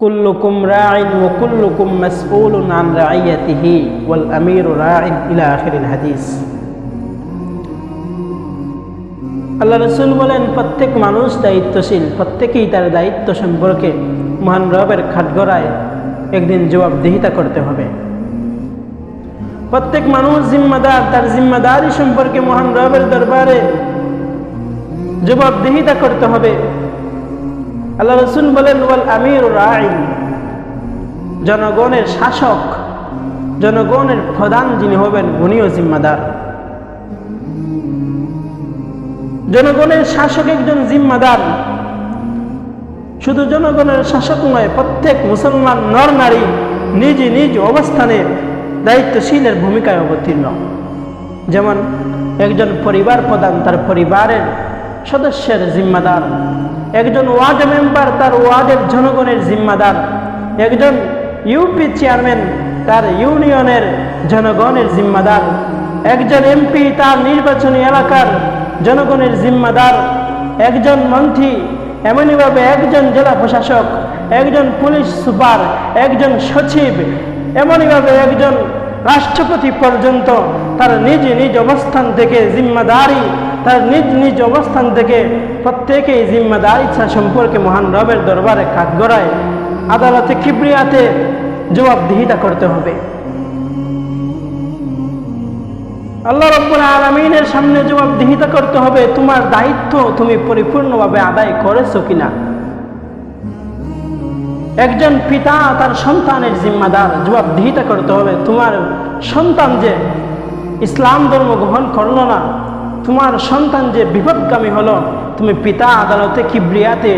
কুল্লুকুম রাইন ও কুল্লুকুম মাসউলুন আন রাইয়াতিহি ওয়াল আমিরু রাইন ইলা আখিরিল হাদিস। আল্লাহ রসুল বলেন, প্রত্যেক মানুষ দায়িত্বশীল, প্রত্যেকেই তার দায়িত্ব সম্পর্কে মহান রবের খাটগড়ায় একদিন জবাবদিহিতা করতে হবে। প্রত্যেক মানুষ জিম্মাদার, তার জিম্মাদারি সম্পর্কে মহান রবের দরবারে জবাবদিহিতা করতে হবে। আল্লাহ রসুল বলেন, ওয়াল আমির রাইন জনগণের শাসক, জনগণের প্রধান যিনি হবেন উনিও জিম্মাদার। জনগণের শাসক একজন জিম্মাদার। শুধু জনগণের শাসক নয়, প্রত্যেক মুসলমান নর নারী নিজ নিজ অবস্থানে দায়িত্বশীলের ভূমিকায় অবতীর্ণ। যেমন একজন পরিবার প্রধান, তার পরিবারের সদস্যের জিম্মাদার। একজন ওয়ার্ড মেম্বার তার ওয়ার্ডের জনগণের জিম্মাদার। একজন ইউপি চেয়ারম্যান তার ইউনিয়নের জনগণের জিম্মাদার। একজন এমপি তার নির্বাচনী এলাকার জনগণের জিম্মাদার। একজন মন্ত্রী, এমনইভাবে একজন জেলা প্রশাসক, একজন পুলিশ সুপার, একজন সচিব, এমনইভাবে একজন রাষ্ট্রপতি পর্যন্ত তার নিজ নিজ অবস্থান থেকে জিম্মাদারি, তার নিজ নিজ অবস্থান থেকে প্রত্যেকেই জিম্মাদার ইচ্ছা সম্পর্কে মহান রবের দরবারে কাঠগড়ায় আদালতে কিবরিয়াতে জবাবদিহিতা করতে হবে। আল্লাহ রব্বুল আলমিনের সামনে জবাবদিহিতা করতে হবে, তোমার দায়িত্ব তুমি পরিপূর্ণভাবে আদায় করেছ কিনা? একজন পিতা তার সন্তানের জিম্মাদার জবাবদিহিতা করতে হবে। তোমার সন্তান যে ইসলাম ধর্ম গ্রহণ করল না, তোমার সন্তান যে বিপদগামী হলো, তুমি পিতা আদালতে কিবরিয়াতে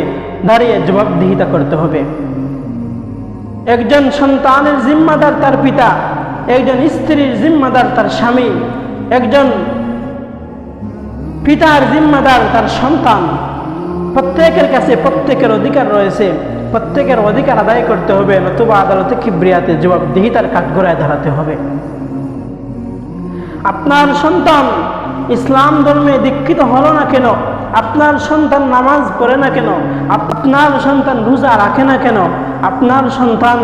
দাঁড়িয়ে জবাবদিহিতা করতে হবে। একজন সন্তানের জিম্মাদার তার পিতা, একজন স্ত্রীর জিম্মাদার তার স্বামী, একজন পিতার জিম্মাদার তার সন্তান। প্রত্যেকের কাছে প্রত্যেকের অধিকার রয়েছে। প্রত্যেকের অধিকার আদায় করতে হবে, নতুবা আদালতে কিবরিয়াতে জবাবদিহিতার কাঠগড়ায় দাঁড়াতে হবে। আপনার সন্তান ইসলাম ধর্মে দীক্ষিত হলো না কেন? আপনার সন্তান নামাজ পড়ে না কেন? আপনার সন্তান রোজা রাখে না কেন? আপনার সন্তান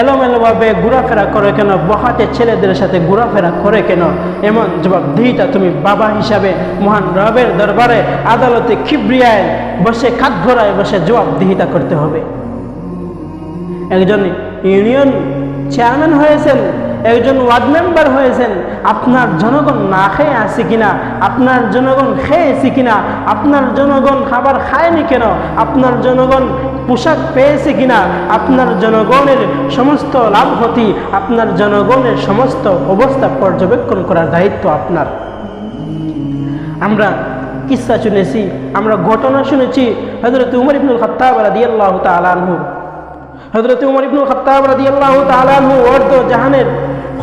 এলোমেলোভাবে ঘোরাফেরা করে কেন? বহাতে ছেলেদের সাথে ঘোরাফেরা করে কেন? এমন জবাবদিহিতা তুমি বাবা হিসাবে মহান রবের দরবারে আদালতে খিবরিয়ায় বসে কাঠঘোড়ায় বসে জবাবদিহিতা করতে হবে। একজন ইউনিয়ন চেয়ারম্যান হয়েছেন একজন ওয়ার্ড মেম্বার হয়েছেন, আপনার জনগণ না খেয়ে আছে কিনা? আপনার জনগণ খেয়েছে কিনা? আপনার জনগণ খাবার খায়নি কেন? আপনার জনগণ পোশাক পেয়েছে কিনা? আপনার জনগণের সমস্ত লাভ ক্ষতি আপনার জনগণের সমস্ত অবস্থা পর্যবেক্ষণ করার দায়িত্ব আপনার। আমরা কিসা শুনেছি, আমরা ঘটনা শুনেছি হজরত উমর ইবনুল খত্তাব রাদিয়াল্লাহু তাআলা আনহু। হজরত উমর ইবনুল খত্তাব রাদিয়াল্লাহু তাআলা আনহু অর্ধ জাহানের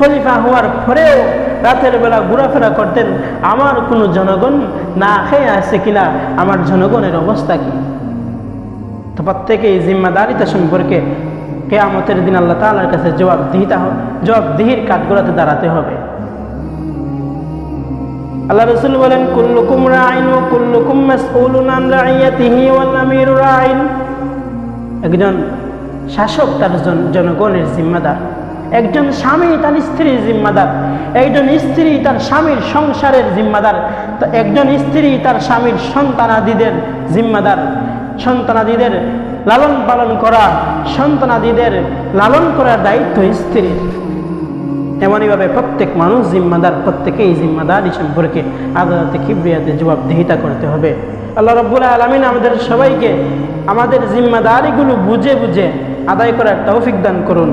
খলিফা হওয়ার পরেও রাতের বেলা ঘোরাফেরা করতেন। আমার কোনো জনগণ না খেয়ে আসছে কিনা, আমার জনগণের অবস্থা কি? তো প্রত্যেকে এই জিম্মাদারিতা সম্পর্কে কেয়ামতের দিন আল্লাহ তালার কাছে জবাবদিহিতা জবাবদিহির কাঠগোড়াতে দাঁড়াতে হবে। আল্লাহ রসুল বলেন, কুল্লুকুম রাইন ও কুল্লুকুম একজন শাসক তার জন- জনগণের জিম্মাদার। একজন স্বামী তার স্ত্রীর জিম্মাদার, একজন স্ত্রী তার স্বামীর সংসারের জিম্মাদার, তো একজন স্ত্রী তার স্বামীর সন্তানাদিদের জিম্মাদার। সন্তানাদিদের লালন পালন করা, সন্তানাদিদের লালন করার দায়িত্ব স্ত্রীর। এমনইভাবে প্রত্যেক মানুষ জিম্মাদার, প্রত্যেকেই জিম্মাদারি সম্পর্কে আদালতে কিবরিয়াতে জবাবদিহিতা করতে হবে। আল্লাহ রব্বুল আলমিন আমাদের সবাইকে আমাদের জিম্মাদারিগুলো বুঝে বুঝে আদায় করার তৌফিক দান করুন।